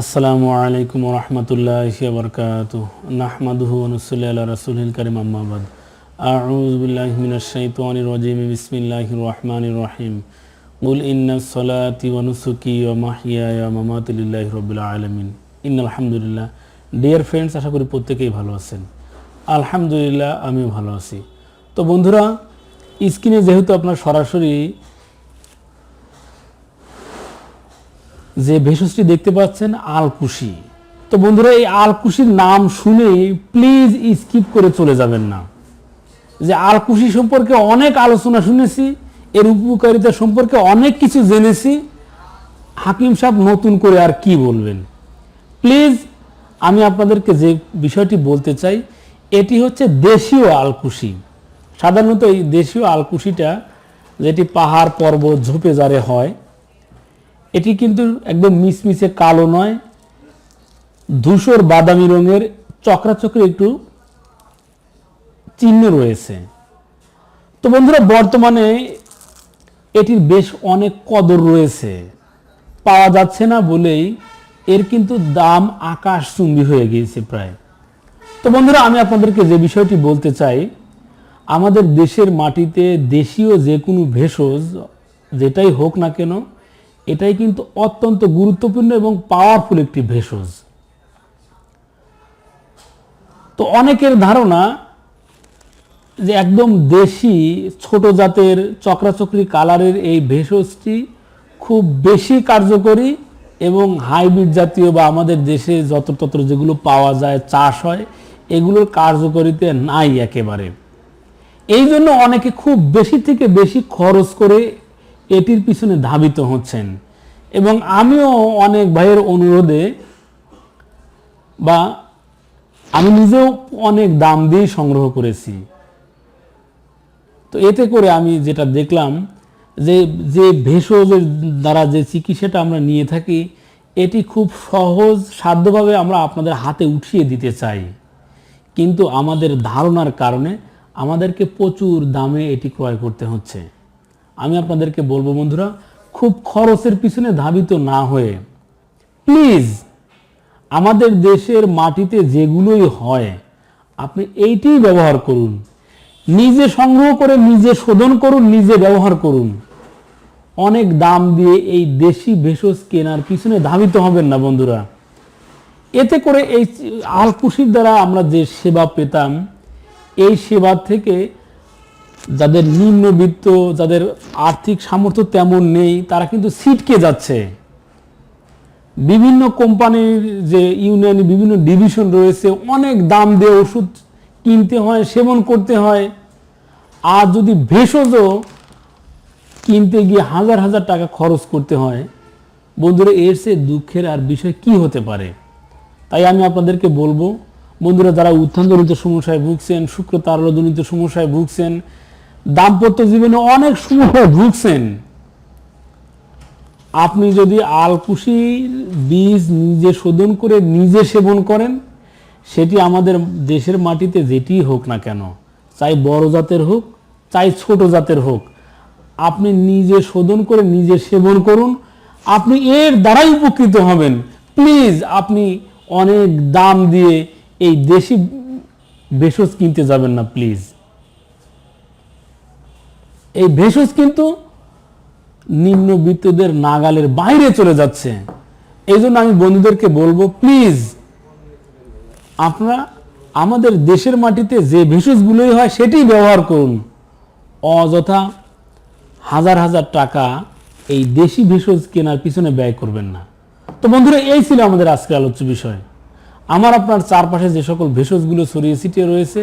আসসালামু আলাইকুম রহমতুল্লাহ বরকাত নাহমাদুহু অনুসল্লি রসুল করিম আম্মাবাদ আউজ বিল্লাহ মিনাশ শাইতানির রাজিম, বিসমিল্লাহির রহমানির রহিম। কুল ইন্না সলাতি ওয়া নুসুকি ওয়া মাহইয়ায়া ওয়া মামাতি লিল্লাহি রাব্বিল আলামিন। ইন্নাল হামদুলিল্লাহ। ডিয়ার ফ্রেন্ডস আশা করি প্রত্যেকেই ভালো আছেন। আলহামদুলিল্লাহ, আমিও ভালো আছি। তো বন্ধুরা, স্ক্রিনে যেহেতু আপনার সরাসরি যে ভেষজটি দেখতে পাচ্ছেন, আলকুশি। তো বন্ধুরা, এই আলকুশির নাম শুনে প্লিজ স্কিপ করে চলে যাবেন না। যে আলকুশি সম্পর্কে অনেক আলোচনা শুনেছি, এর উপকারিতা সম্পর্কে অনেক কিছু জেনেছি। হাকিম সাহেব নতুন করে আর কি বলবেন? প্লিজ আমি আপনাদেরকে যে বিষয়টি বলতে চাই, এটি হচ্ছে দেশীয় আলকুশি। সাধারণত এই দেশীয় আলকুশিটা, যেটি পাহাড় পর্বত ঝোপে জারে হয় এটি কিন্তু একদম মিসমিসে কালো নয়। ধূসর বাদামি রঙের চক্রাচক্রে একটু চিহ্ন রয়েছে। তো বন্ধুরা, বর্তমানে এটির বেশ অনেক কদর রয়েছে। পাওয়া যাচ্ছে না বলেই এর কিন্তু দাম আকাশ চুম্বি হয়ে গিয়েছে প্রায়। তো বন্ধুরা, আমি আপনাদেরকে যে বিষয়টি বলতে চাই, আমাদের দেশের মাটিতে দেশীয় যে কোনো ভেষজ, যেটাই হোক না কেন এটাই কিন্তু অত্যন্ত গুরুত্বপূর্ণ এবং পাওয়ারফুল একটি ভেষজ। তো অনেকের ধারণা যে একদম দেশি ছোট জাতের চক্রাচক্রি কালারের এই ভেষজটি খুব বেশি কার্যকরী এবং হাইব্রিড জাতীয় বা আমাদের দেশে যত্রতত্র যেগুলো পাওয়া যায়, চাষ হয়, এগুলোর কার্যকরিতে নাই একেবারে। এই জন্য অনেকে খুব বেশি থেকে বেশি খরচ করে এটির পিছনে ধাবিত হচ্ছেন। এবং আমিও অনেক ভাইয়ের অনুরোধে বা আমি নিজেও অনেক দাম দিয়ে সংগ্রহ করেছি। তো এতে করে আমি যেটা দেখলাম যে যে ভেষজের দ্বারা যে চিকিৎসাটা আমরা নিয়ে থাকি, এটি খুব সহজ সাধ্যভাবে আমরা আপনাদের হাতে উঠিয়ে দিতে চাই। কিন্তু আমাদের ধারণার কারণে আমাদেরকে প্রচুর দামে এটি ক্রয় করতে হচ্ছে। আমি আপনাদেরকে বলব বন্ধুরা, খুব খরচের পিছনে ধাবিত না হয়ে প্লিজ আমাদের দেশের মাটিতে যেগুলোই হয়, আপনি এইটিই ব্যবহার করুন। নিজে সংগ্রহ করে নিজে শোধন করুন, নিজে ব্যবহার করুন। অনেক দাম দিয়ে এই দেশি ভেষজ কেনার পিছনে ধাবিত হবেন না বন্ধুরা। এতে করে এই আলকুশির দ্বারা আমরা যে সেবা পেতাম, এই সেবা থেকে যাদের নিম্নবিত্ত, যাদের আর্থিক সামর্থ্য তেমন নেই, তারা কিন্তু ছিটকে যাচ্ছে। বিভিন্ন কোম্পানির যে ইউনিয়নে, বিভিন্ন ডিভিশন রয়েছে, অনেক দাম দিয়ে ওষুধ কিনতে হয়, সেবন করতে হয়। আর যদি ভেষজও কিনতে গিয়ে হাজার হাজার টাকা খরচ করতে হয়, বন্ধুরা, এর সে দুঃখের আর বিষয় কি হতে পারে? তাই আমি আপনাদেরকে বলব, বন্ধুরা, যারা উত্থানজনিত সমস্যায় ভুগছেন, শুক্র তারলজনিত সমস্যায় ভুগছেন দাম্পত্য জীবনে অনেক সমস্যায় ভুগছেন আপনি যদি আলকুশির বীজ নিজে শোধন করে নিজে সেবন করেন, সেটি আমাদের দেশের মাটিতে যেটি হোক না কেন, চাই বড় জাতের হোক, চাই ছোট জাতের হোক, আপনি নিজে শোধন করে নিজে সেবন করুন। আপনি এর দ্বারাই উপকৃত হবেন। প্লিজ, আপনি অনেক দাম দিয়ে এই দেশি ভেষজ কিনতে যাবেন না, প্লিজ। এই ভেষজ কিন্তু নিম্নবিত্তদের নাগালের বাইরে চলে যাচ্ছে। এই জন্য আমি বন্ধুদেরকে বলব প্লিজ আপনারা আমাদের দেশের মাটিতে যে ভেষজগুলোই হয় সেটি ব্যবহার করুন। অযথা হাজার হাজার টাকা এই দেশি ভেষজ কেনার পিছনে ব্যয় করবেন না। তো বন্ধুরা, এই ছিল আমাদের আজকের আলোচ্য বিষয়। আমার আপনার চারপাশে যে সকল ভেষজগুলো ছড়িয়ে ছিটিয়ে রয়েছে